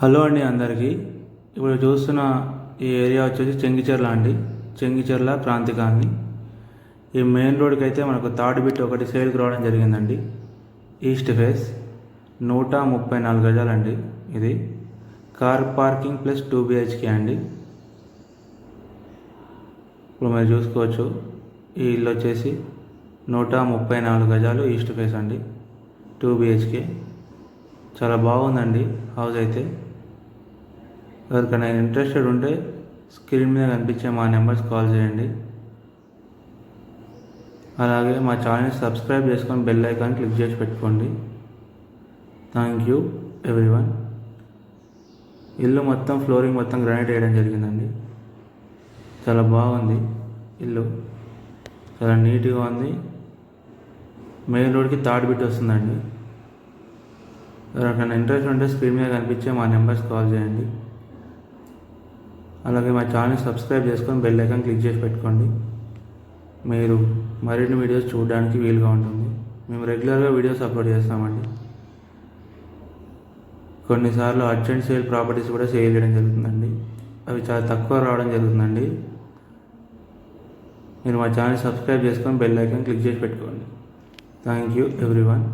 Hello అండి అందరికీ. ఇప్పుడు చూస్తున్న ఈ ఏరియా వచ్చేసి చెంగిచెర్ల అండి. చెంగిచెర్ల క్రాంతి కాలనీ ఈ మెయిన్ రోడ్కి అయితే మనకు థర్డ్ బిట్ ఒకటి సేల్కి రావడం జరిగిందండి. ఈస్ట్ ఫేస్ నూట ముప్పై నాలుగు గజాలండి ఇది. Car parking plus two BHK అండి. ఇప్పుడు మీరు చూసుకోవచ్చు ఈ ఇల్లు వచ్చేసి నూట ముప్పై నాలుగు గజాలు ఈస్ట్ ఫేస్ అండి. Two BHK. చాలా బాగుందండి హౌస్ అయితే. ఎవరికైనా ఇంట్రెస్టెడ్ ఉంటే స్క్రీన్ మీద కనిపించే మా నెంబర్స్ కాల్ చేయండి. అలాగే మా ఛానల్ని సబ్స్క్రైబ్ చేసుకొని బెల్ ఐకాన్ క్లిక్ చేసి పెట్టుకోండి. థ్యాంక్ యూ ఎవ్రీవన్ ఇల్లు మొత్తం ఫ్లోరింగ్ మొత్తం గ్రానైట్ వేయడం జరిగిందండి. చాలా బాగుంది ఇల్లు. చాలా నీట్గా ఉంది. మెయిన్ రోడ్కి థర్డ్ బిట్ వస్తుందండి. ఎవరికైనా ఇంట్రెస్ట్ ఉంటే స్క్రీన్ మీద కనిపించే మా నెంబర్స్ కాల్ చేయండి. అలాగే మా ఛానల్ సబ్స్క్రైబ్ చేసుకొని బెల్ ఐకాన్ క్లిక్ చేసి పెట్టుకోండి. మీరు మరిన్ని వీడియోస్ చూడడానికి వీలుగా ఉంటుంది. మేము రెగ్యులర్గా వీడియోస్ అప్లోడ్ చేస్తామండి. కొన్నిసార్లు అర్జెంట్ సేల్ ప్రాపర్టీస్ కూడా సేల్ చేయడం జరుగుతుందండి. అవి చాలా తక్కువ రావడం జరుగుతుందండి. మీరు మా ఛానల్ సబ్స్క్రైబ్ చేసుకొని బెల్ ఐకాన్ క్లిక్ చేసి పెట్టుకోండి. Thank you everyone.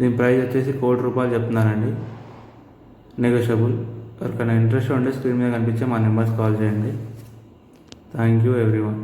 దీని ప్రైస్ వచ్చేసి కోటి రూపాయలు చెప్తున్నానండి. నెగోషియబుల్. ఎవరికైనా ఇంట్రెస్ట్ ఉంటే స్క్రీన్ మీద కనిపించే మా నెంబర్స్ కాల్ చేయండి. Thank you everyone